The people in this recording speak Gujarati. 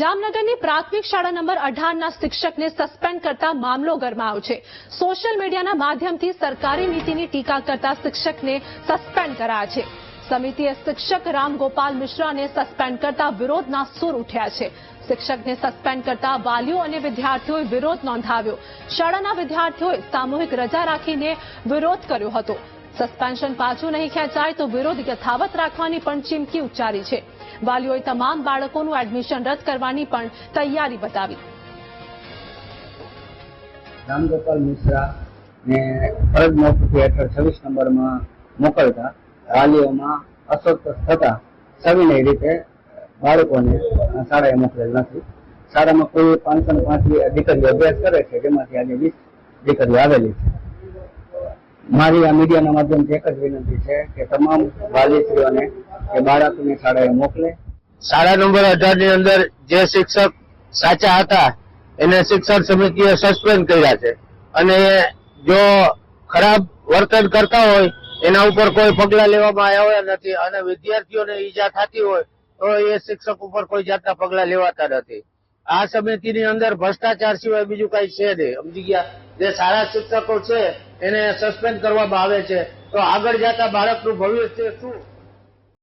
જામનગરની પ્રાથમિક શાળા નંબર અઢારના શિક્ષકને સસ્પેન્ડ કરતા મામલો ગરમાયો છે. સોશિયલ મીડિયાના માધ્યમથી સરકારી નીતિની ટીકા કરતા શિક્ષકને સસ્પેન્ડ કરાયા છે. સમિતિએ શિક્ષક રામગોપાલ મિશ્રાને સસ્પેન્ડ કરતા વિરોધના સૂર ઉઠ્યા છે. શિક્ષકને સસ્પેન્ડ કરતા વાલીઓ અને વિદ્યાર્થીઓએ વિરોધ નોંધાવ્યો. શાળાના વિદ્યાર્થીઓએ સામૂહિક રજા રાખીને વિરોધ કર્યો હતો. સસ્પેન્શન પાછું નહીં ખેંચાય તો વિરોધ યથાવત રાખવાની પણ ચીમકી ઉચ્ચારી છે. વાલીઓએ તમામ બાળકોનું એડમિશન રદ કરવાની પણ તૈયારી બતાવી. રામગોપાલ મિશ્રા ને ફરજ મોકૂફી હેઠળ છવ્વીસ નંબરમાં મોકલતા વાલીઓમાં અસ્વસ્થ થતા સવિનય રીતે બાળકોને શાળાએ મોકલેલ નથી. શાળામાં કોઈ પાંચસો ને પાંચ દીકરીઓ અભ્યાસ કરે છે, જેમાંથી આજે વીસ દીકરીઓ આવેલી છે. મારી આ મીડિયાના માધ્યમથી એક જ વિનંતી છે કે તમામ વાલીશ્રીઓને કે બાળકોને શાળાએ મોકલે. શાળા નંબર અઢારની અંદર જે શિક્ષક સાચા હતા, એને શિક્ષણ સમિતિએ સસ્પેન્ડ કર્યા છે. અને જો ખરાબ વર્તન કરતા હોય, એના ઉપર કોઈ પગલા લેવામાં આવ્યા નથી અને વિદ્યાર્થીઓને ઈજા થતી હોય, તો એ શિક્ષક ઉપર કોઈ જાતના પગલા લેવાતા નથી. આ સમિતિની અંદર ભ્રષ્ટાચાર સિવાય બીજું કઈ છે નહીં. સમજી ગયા? જે સારા શિક્ષકો છે એને સસ્પેન્ડ કરવામાં આવે છે. તો આગળ જતા બાળકનું ભવિષ્ય શું?